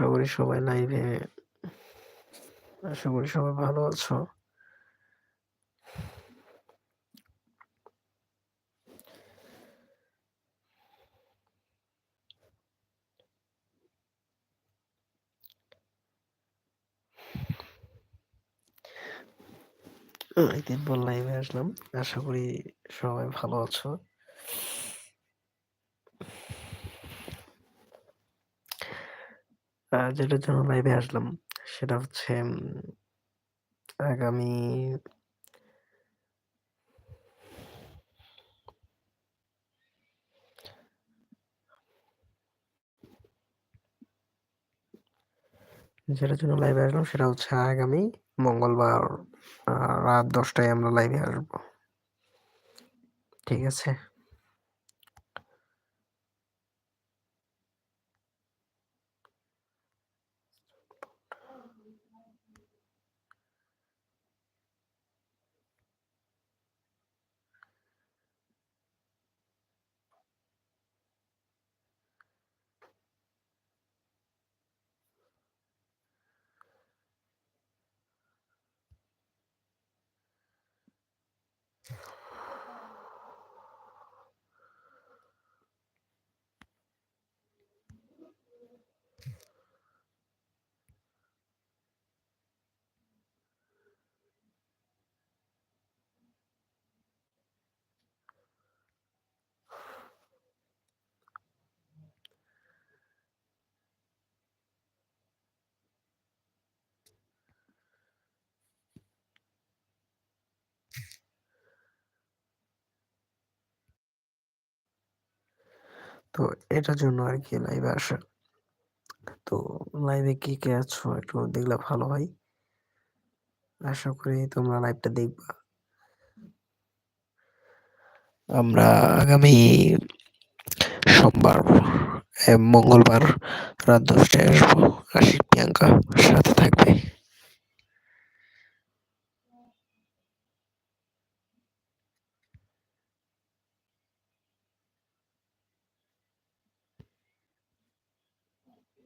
আশা করি সবাই লাইভে আশা করি সবাই ভালো আছো। অনেকদিন পর লাইভে আসলাম। আশা করি সবাই ভালো আছো। যেটার জন্য লাইভে আসলাম, সেটা হচ্ছে আগামী যেটার জন্য লাইভে আসলাম সেটা হচ্ছে আগামী মঙ্গলবার রাত দশটায় আমরা লাইভে আসব। ঠিক আছে? তো এটার জন্য আর কি লাইভে আসা তো লাইভে কে কে আছো একটু দেখলে ভালো হয়। আশা করি তোমরা লাইভটা দেখবা। আমরা আগামী সোমবার মঙ্গলবার রাত দশটায় আসব। আশিক, প্রিয়াঙ্কা, সাথে